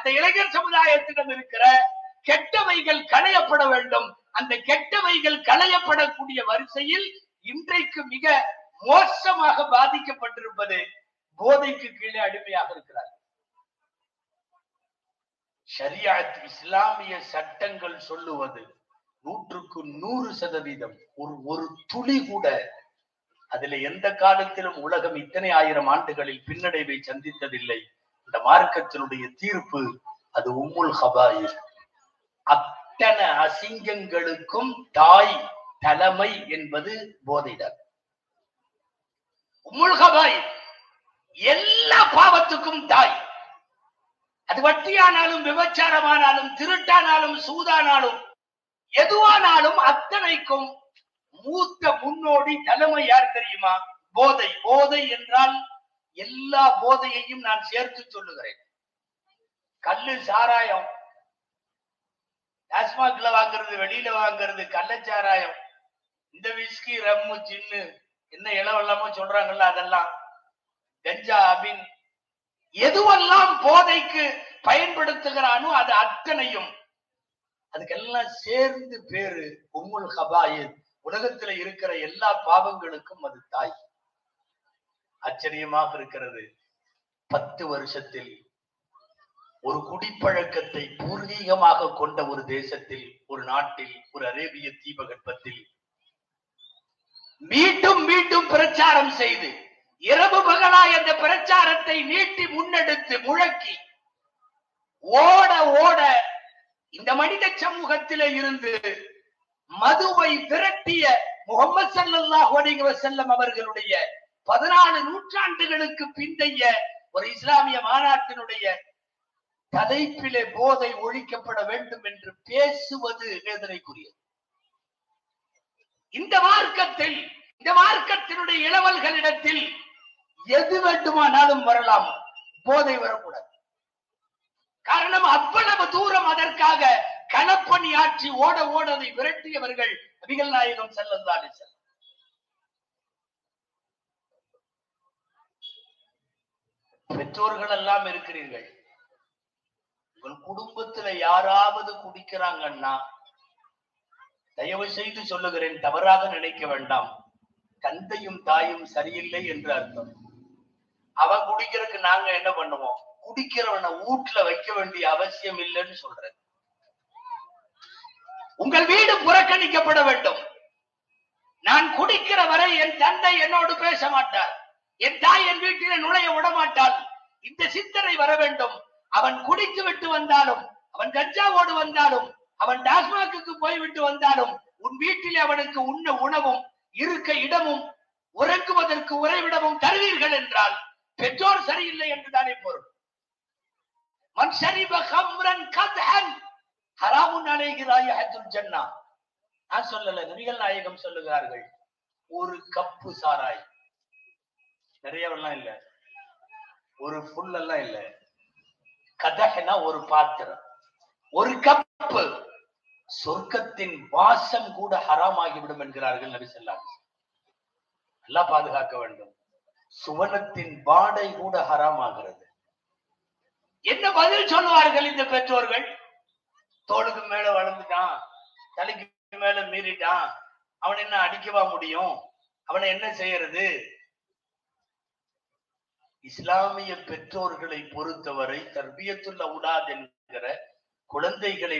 அந்த இளைஞர் சமுதாயத்திடம் இருக்கிற கெட்டவைகள் களையப்பட வேண்டும். அந்த கெட்டவைகள் களையப்படக்கூடிய வரிசையில் இன்றைக்கு மிக மோசமாக பாதிக்கப்பட்டிருப்பது போதைக்கு கீழே அடிமையாக இருக்கிறார் ஷரியாத் இஸ்லாமிய சட்டங்கள் சொல்லுவது நூற்றுக்கு நூறு சதவீதம். ஒரு ஒரு துளி கூட அதுல எந்த காலத்திலும் உலகம் இத்தனை ஆயிரம் ஆண்டுகளில் பின்னடைவை சந்தித்ததில்லை. இந்த மார்க்கத்தினுடைய தீர்ப்பு அது உம்முல் ஹபாயில் அத்தனை அசிங்கங்களுக்கும் தாய் தலைமை என்பது போதைதான். உம்முல் ஹபாயில் எல்லா பாவத்துக்கும் தாய். அது வட்டியானாலும் விபச்சாரமானாலும் திருட்டானாலும் சூதானாலும் எதுவானாலும் அத்தனைக்கும் மூத்த முன்னோடி தலைமை யார் தெரியுமா? போதை. போதை என்றால் எல்லா போதையையும் நான் சேர்த்து சொல்லுகிறேன். கல்லு சாராயம். டாஸ்மாக்ல வாங்குறது வெளியில வாங்குறது கள்ளச்சாராயம் இந்த விஸ்கி ரம்மு ஜின்னு என்ன இளவெல்லாமோ சொல்றாங்கல்ல அதெல்லாம். கஞ்சா அபின். எதுவெல்லாம் போதைக்கு பயன்படுத்துகிறானோ அது அத்தனையும். அதுக்கெல்லாம் சேர்ந்து பேரு உம்முல் ஹபாயித் உலகத்துல இருக்கிற எல்லா பாவங்களுக்கும் அது தாய். ஆச்சரியமாக இருக்கிறது. பத்து வருஷத்தில் ஒரு குடிப்பழக்கத்தை பூர்வீகமாக கொண்ட ஒரு தேசத்தில் ஒரு நாட்டில் ஒரு அரேபிய தீபகற்பத்தில் மீண்டும் மீண்டும் பிரச்சாரம் செய்து இரவு பகலா அந்த பிரச்சாரத்தை நீட்டி முன்னெடுத்து முழக்கி ஓட ஓட இந்த மனித சமூகத்தில இருந்து மதுவை விரட்டிய முகமது ஸல்லல்லாஹு செல்லம் அவர்களுடைய பதினாலு நூற்றாண்டுகளுக்கு பிந்தைய ஒரு இஸ்லாமிய மாநாட்டினுடைய தலைப்பிலே போதை ஒழிக்கப்பட வேண்டும் என்று பேசுவது வேதனைக்குரியது. இந்த மார்க்கத்தில் இந்த மார்க்கத்தினுடைய இளவல்களிடத்தில் எது வேண்டுமானாலும் வரலாம். போதை வரக்கூடாது. காரணம் அவ்வளவு தூரம் அதற்காக களப்பணி ஆற்றி ஓட ஓட அதை விரட்டியவர்கள் நபிகள் நாயகம் செல்லந்தாலே செல்லும் பெற்றோர்கள் எல்லாம் இருக்கிறீர்கள். உங்கள் குடும்பத்துல யாராவது குடிக்கிறாங்கன்னா தயவு செய்து சொல்லுகிறேன் தவறாக நினைக்க வேண்டாம். தந்தையும் தாயும் சரியில்லை என்று அர்த்தம். அவன் குடிக்கிறதுக்கு நாங்க என்ன பண்ணுவோம்? குடிக்கிறவனை வீட்டுல வைக்க வேண்டிய அவசியம் இல்லைன்னு சொல்றேன். உங்கள் வீடு புறக்கணிக்கப்பட வேண்டும். நான் குடிக்கிற வரை என் தந்தை என்னோடு பேச மாட்டார். என் தாய் என் வீட்டிலே நுழைய விடமாட்டாள் இந்த சிந்தனை வர வேண்டும். அவன் குடித்து விட்டு வந்தாலும் அவன் கஞ்சாவோடு வந்தாலும் அவன் டாஸ்மாக்கு போய்விட்டு வந்தாலும் உன் வீட்டில் அவனுக்கு உண்ண உணவும் இருக்க இடமும் உறங்குவதற்கு உறைவிடமும் தருவீர்கள் என்றால் பெற்றோர் சரியில்லை என்றுதானே பொருள். மன் ஷரிப கம்ரன் ஹராமுன் அலைஹி ராயிஹத்துல் ஜன்னா. நான் சொல்லல நபிகள் நாயகம் சொல்லுகிறார்கள் ஒரு கப்பு சாராய். நிறையவெல்லாம் இல்ல. ஒரு புல் எல்லாம் இல்ல. கதகனா ஒரு பாத்திரம். ஒரு கப்பு சொர்க்கத்தின் வாசம் கூட ஹராமாகிவிடும் என்கிறார்கள் நபி ஸல்லல்லாஹு நல்லா பாதுகாக்க வேண்டும். சுவனத்தின் வாடை கூட ஹராமாகிறது. என்ன பதில் சொல்லுவார்கள் இந்த பெற்றோர்கள்? தோளுக்கு மேல வளர்ந்துட்டான் தலைக்கு மேல மீறிட்டான். அவன் என்ன அடிக்கவா முடியும்? அவனை என்ன செய்யறது? இஸ்லாமிய பெற்றோர்களை பொறுத்தவரை தர்பியத்துள்ள உடாத் என்கிற குழந்தைகளை